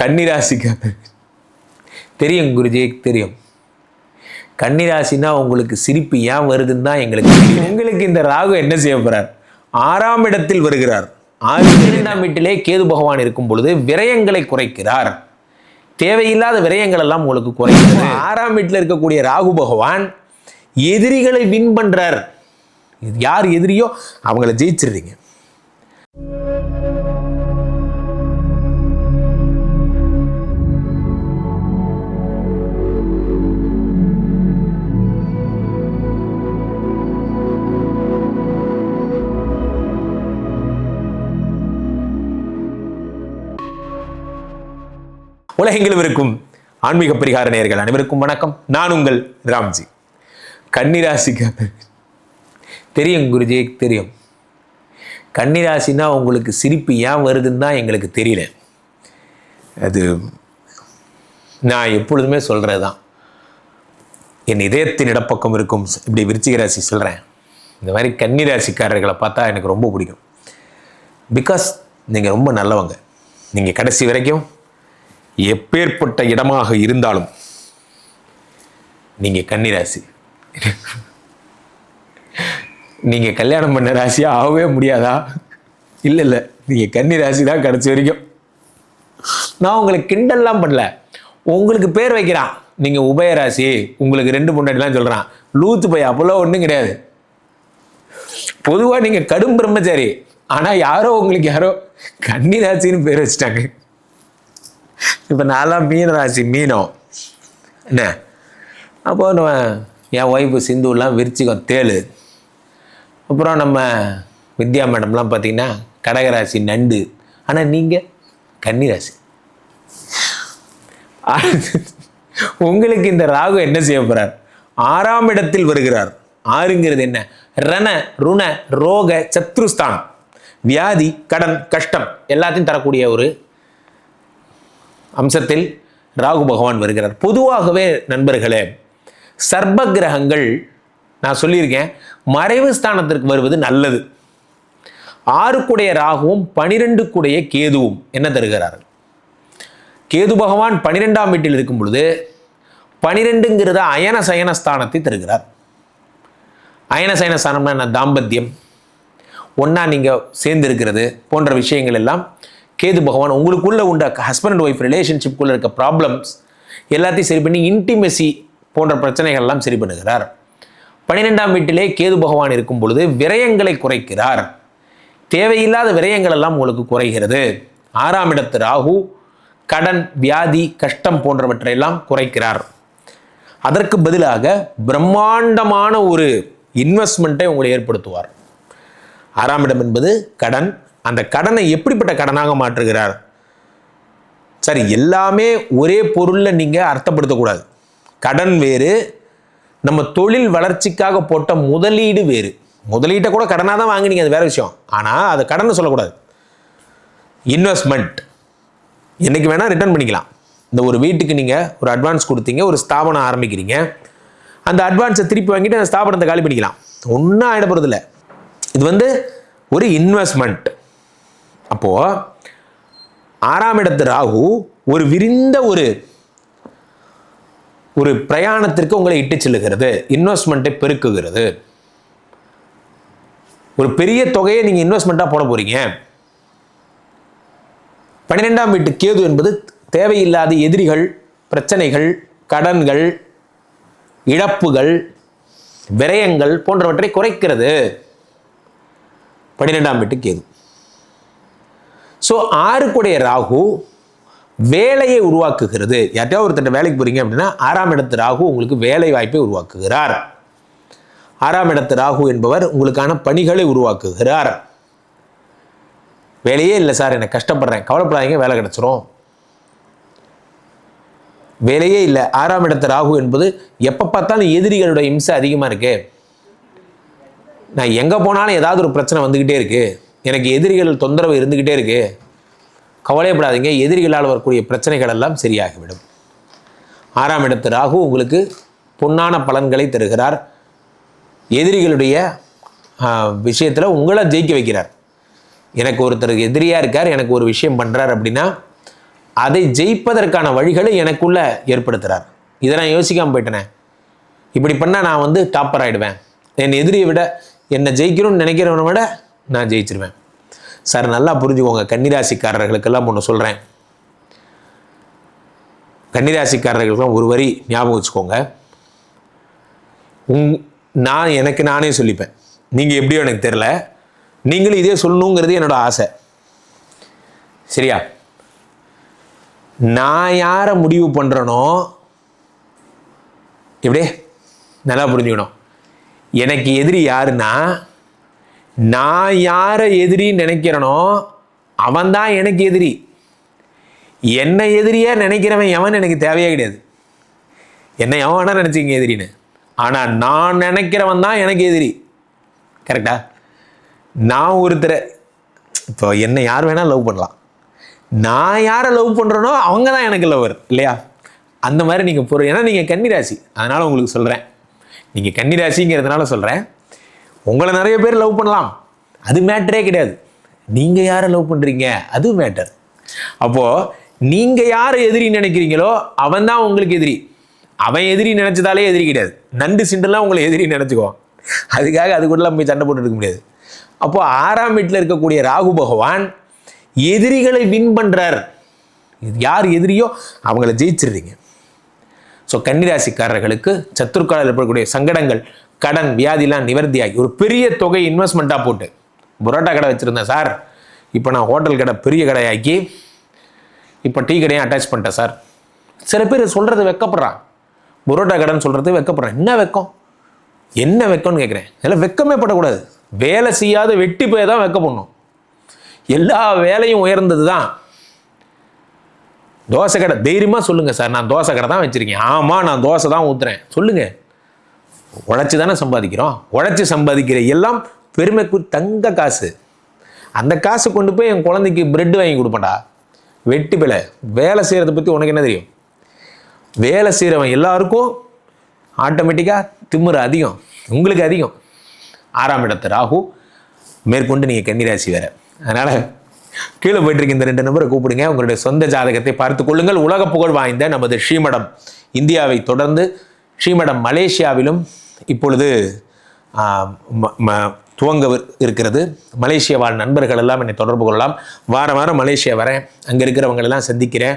கன்னிராசிக்காக தெரியும் குருஜி தெரியும். கன்னிராசினா உங்களுக்கு சிரிப்பு ஏன் வருதுன்னு தான் எங்களுக்கு உங்களுக்கு இந்த ராகு என்ன செய்ய போகிறார் ஆறாம் இடத்தில் வருகிறார். ஆறு இரண்டாம் வீட்டிலே கேது பகவான் இருக்கும் பொழுது விரயங்களை குறைக்கிறார். தேவையில்லாத விரயங்கள் எல்லாம் உங்களுக்கு குறைக்கிறது ஆறாம் வீட்டில் இருக்கக்கூடிய ராகு பகவான் எதிரிகளை வின் பண்றார். யார் எதிரியோ அவங்கள ஜெயிச்சிடுறீங்க. உலகெங்கிலும் இருக்கும் ஆன்மீக பரிகார நேர்கள் அனைவருக்கும் வணக்கம். நான் உங்கள் ராம்ஜி. கன்னிராசிக்கு தெரியும் குருஜி தெரியும். கன்னிராசினா உங்களுக்கு சிரிப்பு ஏன் வருதுன்னு தான் எங்களுக்கு தெரியல. அது நான் எப்பொழுதுமே சொல்கிறது தான். என் இதயத்தின் இடப்பக்கம் இருக்கும். இப்படி விருச்சிக ராசி சொல்கிறேன் இந்த மாதிரி கன்னிராசிக்காரர்களை பார்த்தா எனக்கு ரொம்ப பிடிக்கும். பிகாஸ் நீங்கள் ரொம்ப நல்லவங்க. நீங்கள் கடைசி வரைக்கும் எப்பேற்பட்ட இடமாக இருந்தாலும் நீங்கள் கன்னிராசி. நீங்கள் கல்யாணம் பண்ண ராசியாக ஆகவே முடியாதா? இல்லை இல்லை. நீங்கள் கன்னி ராசி தான் கிடச்சி வரைக்கும். நான் உங்களுக்கு கிண்டல்லாம் பண்ணல. உங்களுக்கு பேர் வைக்கிறான். நீங்கள் உபயராசி உங்களுக்கு ரெண்டு முன்னாடிலாம் சொல்கிறான் லூத்து பையன் அப்போல்லாம் ஒன்றும் கிடையாது. பொதுவாக நீங்கள் கடும் பிரம்மச்சாரி. ஆனால் யாரோ உங்களுக்கு யாரோ கன்னி ராசின்னு பேர் வச்சுட்டாங்க. இப்போ நான்லாம் மீன ராசி மீனம். என்ன? அப்போ நம்ம என் ஒய்ஃபு சிந்துலாம் விருச்சிகம் தேழு அப்புறம் நம்ம வித்யா மேடம்லாம் பார்த்தீங்கன்னா கடகராசி நண்டு. ஆனால் நீங்கள் கன்னிராசி. உங்களுக்கு இந்த ராகு என்ன செய்ய போகிறார் ஆறாம் இடத்தில் வருகிறார். ஆறுங்கிறது என்ன? ரண ருண ரோக சத்ருஸ்தானம். வியாதி கடன் கஷ்டம் எல்லாத்தையும் தரக்கூடிய ஒரு அம்சத்தில் ராகு பகவான் வருகிறார். பொதுவாகவே நண்பர்களே சர்ப்ப கிரகங்கள் நான் சொல்லியிருக்கேன் மறைவு ஸ்தானத்திற்கு வருவது நல்லது. ஆறுக்குடைய ராகுவும் பனிரெண்டுக்குடைய கேதுவும் என்ன தருகிறார் கேது பகவான் பனிரெண்டாம் வீட்டில் இருக்கும் பொழுது பனிரெண்டுங்கிறத அயன சயன ஸ்தானத்தை தருகிறார். அயன சயன ஸ்தானம்னா என்ன? தாம்பத்தியம். ஒன்றா நீங்கள் சேர்ந்திருக்கிறது போன்ற விஷயங்கள் எல்லாம் கேது பகவான் உங்களுக்குள்ள உண்ட ஹஸ்பண்ட் அண்ட் ஒய்ஃப் ரிலேஷன்ஷிப்புக்குள்ள இருக்க ப்ராப்ளம்ஸ் எல்லாத்தையும் சரி பண்ணி இன்டிமெசி போன்ற பிரச்சனைகள் எல்லாம் சரி பண்ணுகிறார். பன்னிரெண்டாம் வீட்டிலே கேது பகவான் இருக்கும் பொழுது விரயங்களை குறைக்கிறார். தேவையில்லாத விரயங்கள் எல்லாம் உங்களுக்கு குறைகிறது. ஆறாம் இடத்து ராகு கடன் வியாதி கஷ்டம் போன்றவற்றையெல்லாம் குறைக்கிறார். அதற்கு பதிலாக பிரம்மாண்டமான ஒரு இன்வெஸ்ட்மெண்ட்டை உங்களை ஏற்படுத்துவார். ஆறாம் இடம் என்பது கடன் அந்த கடனை எப்படிப்பட்ட கடனாக மாற்றுகிறார்? சரி எல்லாமே ஒரே பொருளில் நீங்கள் அர்த்தப்படுத்தக்கூடாது. கடன் வேறு நம்ம தொழில் வளர்ச்சிக்காக போட்ட முதலீடு வேறு. முதலீட்டை கூட கடனாக தான் வாங்கினீங்க அது வேற விஷயம். ஆனால் அதை கடனை சொல்லக்கூடாது. இன்வெஸ்ட்மெண்ட் என்றைக்கு வேணால் ரிட்டர்ன் பண்ணிக்கலாம். இந்த ஒரு வீட்டுக்கு நீங்கள் ஒரு அட்வான்ஸ் கொடுத்தீங்க ஒரு ஸ்தாபனம் ஆரம்பிக்கிறீங்க. அந்த அட்வான்ஸை திருப்பி வாங்கிட்டு அந்த ஸ்தாபனத்தை காலி பண்ணிக்கலாம். ஒன்றும் ஆகிட போகிறதில்ல இது வந்து ஒரு இன்வெஸ்ட்மெண்ட் அப்போது ஆறாம் இடத்து ராகு ஒரு விரிந்த ஒரு ஒரு பிரயாணத்திற்கு உங்களை இட்டு செல்லுகிறது. இன்வெஸ்ட்மெண்ட்டை பெருக்குகிறது. ஒரு பெரிய தொகையை நீங்கள் இன்வெஸ்ட்மெண்ட்டாக போட போகிறீங்க பன்னிரெண்டாம் வீட்டு கேது என்பது தேவையில்லாத எதிரிகள் பிரச்சனைகள் கடன்கள் இழப்புகள் விரயங்கள் போன்றவற்றை குறைக்கிறது. பன்னிரெண்டாம் வீட்டு கேது. ஸோ ஆறுக்குடைய ராகு வேலையை உருவாக்குகிறது. யார்ட்டையோ ஒருத்தட்ட வேலைக்கு போகிறீங்க அப்படின்னா ஆறாம் இடத்து ராகு உங்களுக்கு வேலை வாய்ப்பை உருவாக்குகிறார். ஆறாம் இடத்து ராகு என்பவர் உங்களுக்கான பணிகளை உருவாக்குகிறார். வேலையே இல்லை சார் எனக்கு கஷ்டப்படுறேன். கவலைப்படாதீங்க வேலை கிடச்சிரும். வேலையே இல்லை. ஆறாம் இடத்து ராகு என்பது எப்போ பார்த்தாலும் எதிரிகளுடைய இம்சை அதிகமாக இருக்கு. நான் எங்கே போனாலும் ஏதாவது ஒரு பிரச்சனை வந்துக்கிட்டே இருக்குது எனக்கு எதிரிகள் தொந்தரவு இருந்துக்கிட்டே இருக்கு. கவலைப்படாதீங்க எதிரிகளால் வரக்கூடிய பிரச்சனைகள் எல்லாம் சரியாகிவிடும். ஆறாம் இடத்து ராகு உங்களுக்கு பொன்னான பலன்களை தருகிறார். எதிரிகளுடைய விஷயத்தில் உங்களை ஜெயிக்க வைக்கிறார். எனக்கு ஒருத்தர் எதிரியாக இருக்கார் எனக்கு ஒரு விஷயம் பண்ணுறார் அப்படின்னா அதை ஜெயிப்பதற்கான வழிகளை எனக்குள்ளே ஏற்படுத்துகிறார் இதை நான் யோசிக்காமல் போயிட்டேனே. இப்படி பண்ணால் நான் வந்து டாப்பர் ஆகிடுவேன் என் எதிரியை விட என்னை ஜெயிக்கணும்னு நினைக்கிறவனை விட நான் ஜெயிச்சிருவேன். சார் நல்லா புரிஞ்சுக்கோங்க. கன்னிராசிக்காரர்களுக்கெல்லாம் ஒன்று சொல்கிறேன் கன்னிராசிக்காரர்களுக்கெல்லாம் ஒரு வரி ஞாபகம் வச்சுக்கோங்க. உங் நான் எனக்கு நானே சொல்லிப்பேன். நீங்கள் எப்படியோ எனக்கு தெரில நீங்களும் இதே சொல்லணுங்கிறது என்னோட ஆசை. சரியா? நான் யாரை முடிவு பண்ணுறனோ எப்படியே நல்லா புரிஞ்சுக்கணும். எனக்கு எதிரி யாருன்னா நான் யாரை எதிரின்னு நினைக்கிறனோ அவன்தான் எனக்கு எதிரி. என்னை எதிரியாக நினைக்கிறவன் எவன் எனக்கு தேவையே கிடையாது. என்னை எவன் வேணால் நினச்சிங்க எதிரின்னு. ஆனால் நான் நினைக்கிறவன் தான் எனக்கு எதிரி. கரெக்டா நான் ஒருத்தரை இப்போ என்னை யார் வேணால் லவ் பண்ணலாம். நான் யாரை லவ் பண்ணுறேனோ அவங்க தான் எனக்கு லவ்வர் இல்லையா? அந்த மாதிரி நீங்கள் பொருள் ஏன்னா நீங்கள் கன்னிராசி. அதனால் உங்களுக்கு சொல்கிறேன் நீங்கள் கன்னிராசிங்கிறதுனால சொல்கிறேன் உங்களை நிறைய பேர் லவ் பண்ணலாம். அது மேட்டரே கிடையாது. நீங்கள் யாரை லவ் பண்ணுறீங்க அது மேட்டர் அப்போது நீங்கள் யாரை எதிரி நினைக்கிறீங்களோ அவன் தான் உங்களுக்கு எதிரி. அவன் எதிரி நினச்சதாலே எதிரி கிடையாது. நண்டு சிண்டெல்லாம் உங்களை எதிரி நினச்சிக்குவான். அதுக்காக அது கூடலாம் போய் சண்டை போட்டு இருக்க முடியாது. அப்போது ஆறாம் வீட்டில் இருக்கக்கூடிய ராகு பகவான் எதிரிகளை வின் பண்ணுறார் யார் எதிரியோ அவங்கள ஜெயிச்சிடுறீங்க. ஸோ கன்னிராசிக்காரர்களுக்கு சத்துருக்காலில் ஏற்படக்கூடிய சங்கடங்கள் கடன் வியாதிலாம் நிவர்த்தியாகி ஒரு பெரிய தொகை இன்வெஸ்ட்மெண்ட்டாக போட்டு புரோட்டா கடை வச்சுருந்தேன் சார். இப்போ நான் ஹோட்டல் கடை பெரிய கடையாக்கி இப்போ டீ கடையும் அட்டாச் பண்ணிட்டேன் சார். சில பேர் சொல்கிறது வெக்கப்படுறான் புரோட்டா கடைன்னு சொல்கிறது வெக்கப்படுறான் என்ன வெக்கம்? என்ன வெக்கம்னு கேட்குறேன் இதெல்லாம் வெக்கமே படக்கூடாது. வேலை செய்யாத வெட்டி போய் தான் வெக்க பண்ணும் எல்லா வேலையும் உயர்ந்தது தான் தோசை கடை தைரியமாக சொல்லுங்கள் சார். நான் தோசை கடை தான் வச்சுருக்கேன். ஆமாம் நான் தோசை தான் ஊற்றுறேன் சொல்லுங்கள் உழைச்சி தானே சம்பாதிக்கிறோம். உழைச்சி சம்பாதிக்கிற எல்லாம் பெருமைக்கு தங்க காசு. அந்த காசு கொண்டு போய் என் குழந்தைக்கு பிரெட் வாங்கி கொடுப்பேன்டா. வெட்டி பிள்ளை வேலை செய்கிறத பற்றி உனக்கு என்ன தெரியும்? வேலை செய்கிறவன் எல்லாருக்கும் ஆட்டோமேட்டிக்காக திமிரு அதிகம். உங்களுக்கு அதிகம். ஆறாம் இடத்து ராகு. மேற்கொண்டு நீங்கள் கன்னிராசி வேற. அதனால் கீழே போயிட்டுருக்க இந்த ரெண்டு நம்பரை கூப்பிடுங்க. உங்களுடைய சொந்த ஜாதகத்தை பார்த்து கொள்ளுங்கள். உலக புகழ் வாய்ந்த நமது ஸ்ரீமடம் இந்தியாவை தொடர்ந்து ஸ்ரீமடம் மலேசியாவிலும் இப்பொழுது ம- ம- துவங்க இருக்கிறது. மலேசியா வாழ் நண்பர்கள் எல்லாம் என்னை தொடர்பு கொள்ளலாம். வாரம் வாரம் மலேசியா வரேன். அங்கே இருக்கிறவங்களெல்லாம் சந்திக்கிறேன்.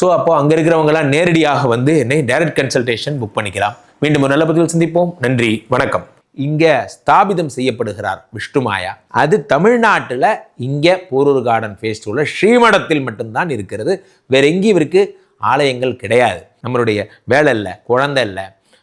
ஸோ அப்போது அங்கே இருக்கிறவங்களாம் நேரடியாக வந்து என்னை டைரக்ட் கன்சல்டேஷன் புக் பண்ணிக்கலாம். மீண்டும் ஒரு நல்ல பதிவில் சந்திப்போம். நன்றி. வணக்கம். இங்கே ஸ்தாபிதம் செய்யப்படுகிறார் விஷ்ணுமாயா அது தமிழ்நாட்டில் இங்கே போரூர் கார்டன் ஃபேஸ்டிவலில் ஸ்ரீமடத்தில் மட்டும்தான் இருக்கிறது. வேற எங்கேயும் இவருக்கு ஆலயங்கள் கிடையாது. நம்மளுடைய வேலை இல்லை குழந்தை இல்லை.